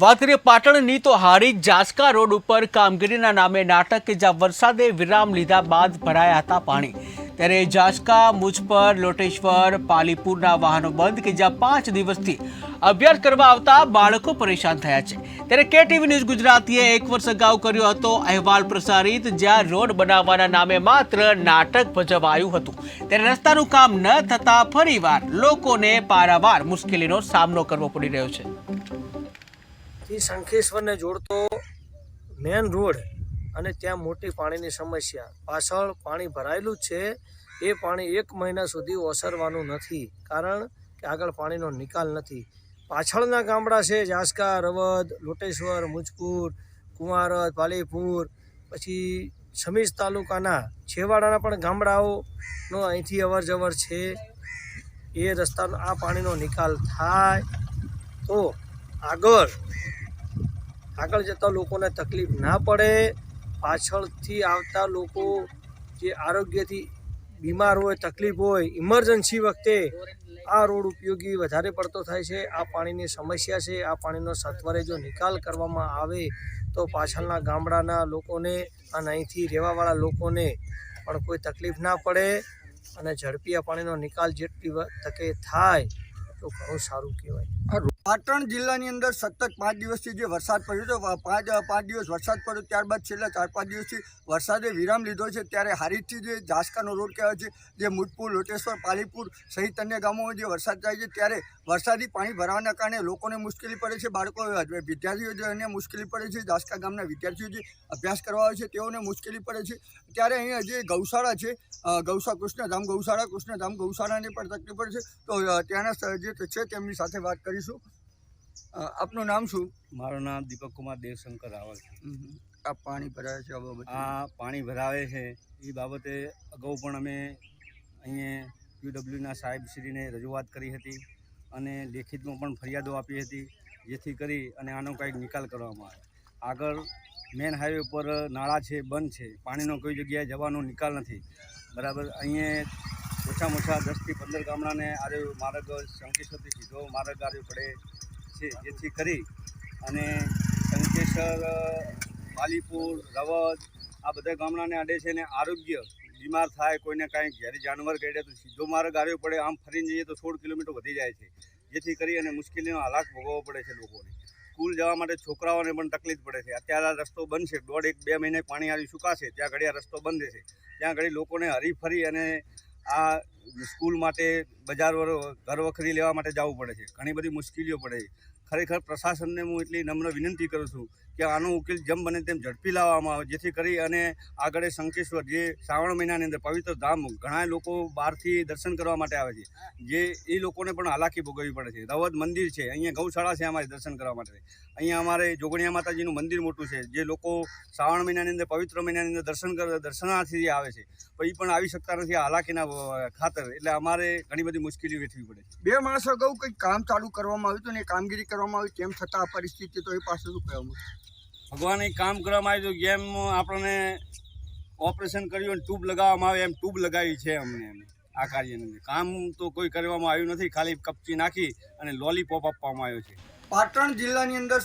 વાત કરીએ પાટણની તો હારી જાસકા રોડ ઉપર કામગીરીના નામે નાટક કે જ્યાં વરસાદે વિરામ લીધા બાદ ભરાયા હતા પાણી. ત્યારે જાસકા મુજપર લોટેશ્વર, પાલીપુરના વાહનો બંધ કે જ્યાં પાંચ દિવસથી અભ્યાસ કરવા આવતા બાળકો પરેશાન થયા છે. ત્યારે કે ટીવી ન્યૂઝ ગુજરાતીએ એક વર્ષ અગાઉ કર્યો હતો અહેવાલ પ્રસારિત જ્યાં રોડ બનાવવાના નામે માત્ર નાટક ભજવાયું હતું. ત્યારે રસ્તાનું કામ ન થતાં ફરીવાર લોકોને પારાવાર મુશ્કેલીનો સામનો કરવો પડી રહ્યો છે. થી શંખેશ્વરને જોડતો મેન રોડ અને ત્યાં મોટી પાણીની સમસ્યા. પાછળ પાણી ભરાયેલું છે, એ પાણી એક મહિના સુધી ઓસરવાનું નથી, કારણ કે આગળ પાણીનો નિકાલ નથી. પાછળના ગામડા છે જાસકા રવદ, લોટેશ્વર, મુજપુર, કુંવારત, પાલીપુર, પછી સમીજ તાલુકાના છેવાડાના પણ ગામડાઓનો અહીંથી અવર જવર છે. એ રસ્તાનો આ પાણીનો નિકાલ થાય તો આગળ આગળ જતા લોકોને તકલીફ ના પડે, પાછળથી આવતા લોકો જે આરોગ્યથી બીમાર હોય, તકલીફ હોય ઇમરજન્સી વખતે આ રોડ ઉપયોગી વધારે પડતો થાય છે. આ પાણીની સમસ્યા છે. આ પાણીનો સત્વરે જો નિકાલ કરવામાં આવે તો પાછળના ગામડાના લોકોને, અને અહીંથી રહેવાવાળા લોકોને પણ કોઈ તકલીફ ના પડે અને ઝડપી આ પાણીનો નિકાલ જેટલી તકે થાય તો ઘણું સારું કહેવાય. પાટણ જિલ્લાની અંદર સતત પાંચ દિવસથી જે વરસાદ પડ્યો હતો પાંચ પાંચ દિવસ વરસાદ પડ્યો ત્યારબાદ છેલ્લા ચાર, પાંચ દિવસથી વરસાદે વિરામ લીધો છે. ત્યારે હારીજથી જે જાસકાનો રોડ કહેવાય છે, જે મુટપુર લોટેશ્વર, પાલીપુર સહિત અન્ય ગામોમાં જે વરસાદ થાય છે, ત્યારે વરસાદી પાણી ભરાવાના કારણે લોકોને મુશ્કેલી પડે છે, બાળકો વિદ્યાર્થીઓ જે એને મુશ્કેલી પડે છે જાસકા ગામના વિદ્યાર્થીઓ જે અભ્યાસ કરવા આવે છે, તેઓને મુશ્કેલી પડે છે. ત્યારે અહીંયા જે ગૌશાળા છે ગૌશા કૃષ્ણધામ ગૌશાળા કૃષ્ણધામ ગૌશાળાને પણ તકલીફ પડે છે. તો ત્યાંના જે છે તેમની સાથે વાત કરીશું. આપનું નામ શું? મારું નામ દીપક કુમાર દેવશંકર રાવલ છે. આ પાણી ભરાય છે આ પાણી ભરાવે છે. એ બાબતે અગાઉ પણ અમે અહીંયા પીડબ્લ્યુના સાહેબશ્રીને રજૂઆત કરી હતી અને લેખિતમાં પણ ફરિયાદો આપી હતી જેથી કરી અને આનો કંઈક નિકાલ કરવામાં આવે. આગળ મેન હાઈવે ઉપર નાળા છે બંધ છે પાણીનો કોઈ જગ્યાએ જવાનો નિકાલ નથી. બરાબર અહીંયા ઓછામાં ઓછા દસથી પંદર ગામડાને આર્યો માર્ગ શંકેશ્વરથી સીધો માર્ગ આરે પડે છે, જેથી કરી અને શંકેશ્વર પાલીપુર રવદ આ બધા ગામડાને આડે છે ને આરોગ્ય બીમાર થાય, કોઈને કાંઈ જ્યારે જાનવર કરડે તો સીધો માર્ગ આવ્યો પડે. આમ ફરીને જઈએ તો સોળ કિલોમીટર વધી જાય છે. જેથી કરી અને મુશ્કેલીનો હાલાક ભોગવવો પડે છે લોકોને. સ્કૂલ જવા માટે છોકરાઓને પણ તકલીફ પડે છે. અત્યારે આ રસ્તો બંધ છે. દોઢ એક બે મહિને પાણી આવી સુકાશે. ત્યાં ઘડી આ રસ્તો બંધ છે ત્યાં ઘડી લોકોને હરીફરી અને આ સ્કૂલ માટે બજાર ઘર વખરી લેવા માટે જવું પડે છે. ઘણી બધી મુશ્કેલીઓ પડે છે. ખરેખર પ્રશાસનને હું એટલી નમ્ર વિનંતી કરું છું કે આનો ઉકેલ જેમ બને તેમ ઝડપી લાવવામાં આવે જેથી કરી અને આગળ શંકેશ્વર જે શ્રાવણ મહિનાની અંદર પવિત્ર ધામ ઘણા લોકો બહારથી દર્શન કરવા માટે આવે છે. જે એ લોકોને પણ હાલાકી ભોગવવી પડે છે. રવદ મંદિર છે. અહીંયા ગૌશાળા છે અમારે દર્શન કરવા માટે. અહીંયા અમારે જોગણિયા માતાજીનું મંદિર મોટું છે જે લોકો શ્રાવણ મહિનાની અંદર પવિત્ર મહિનાની અંદર દર્શન દર્શનાર્થી આવે છે. પણ એ પણ આવી શકતા નથી હાલાકીના અ, ખાતર. એટલે અમારે ઘણી બધી મુશ્કેલીઓ વેઠવી પડે બે માણસો અગાઉ કંઈક કામ ચાલુ કરવામાં આવ્યું હતું ને કામગીરી કરવામાં આવી તેમ છતાં આ પરિસ્થિતિ તો એ પાસે શું કહેવામાં એ કામ કરવામાં આવ્યું જેમ આપણને ઓપરેશન કર્યું અને ટ્યુબ લગાવવામાં આવે એમ ટ્યુબ લગાવી છે અમને એમ. આ કાર્યની કામ તો કોઈ કરવામાં આવ્યું નથી ખાલી કપચી નાખી અને લોલીપોપ આપવામાં આવ્યો છે. પાટણ જિલ્લાની અંદર